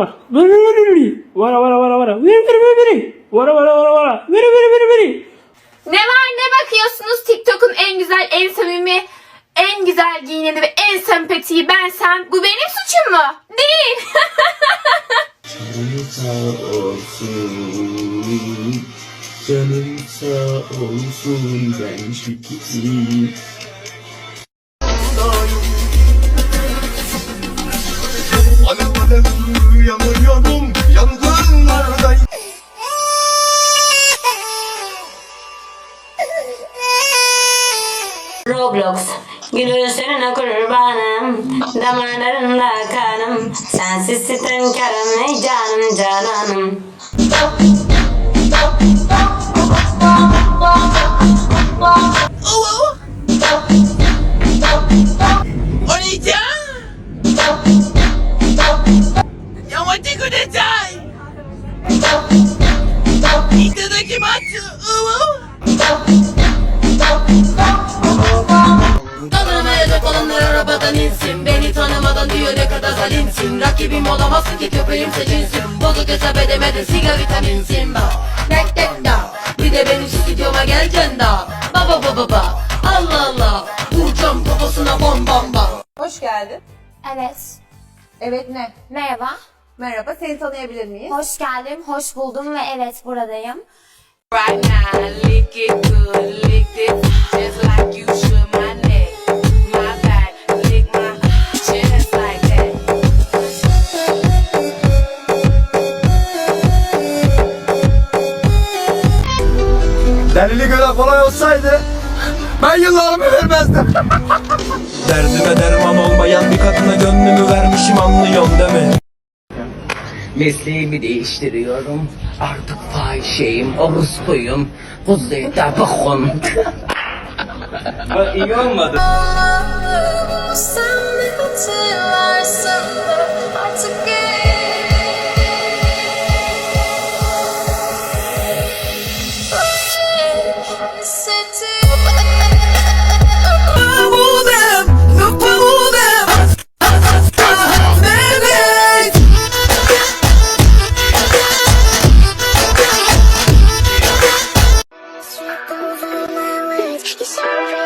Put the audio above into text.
vara. Vara vara vara. Vara vara vara vara. Vara vara vara vara. Vara vara vara vara. Vara vara vara vara. Ne var ne bakıyorsunuz TikTok'un en güzel, en samimi, en güzel giyineni ve en sempatiği bensem bu benim suçum mu? Değil. Canım sağ olsun. Canım sağ olsun. Ben şükür. Roblox. Seninle kurbanım? Damarlarında kanım. Sensiz sitemkarım ey canım cananım. Adana hedef olanlar arabadan insin Beni tanımadan diyor ne kadar zalimsin Rakibim olamazsın ki köpeğim seçilsin Bozuk hesap edemedin siga vitaminsin Bak tek tek da Bir de benim stüdyoma geleceksin da Baba baba baba Allah Allah Vuracağım kafasına bom bom bom Hoş geldin. Evet. Evet ne? Merhaba. Merhaba, seni tanıyabilir miyiz? Hoş geldim, hoş buldum ve evet buradayım. Right now lick it good lick it kolay olsaydı ben yıllarımı vermezdim. Derdime derman olmayan bir kadına gönlümü vermişim anlıyorsun değil mi? Mesleğimi değiştiriyorum. Artık fahişeyim, orospuyum. Kuzu da bakın. Bak iyi olmadı. watch the sun.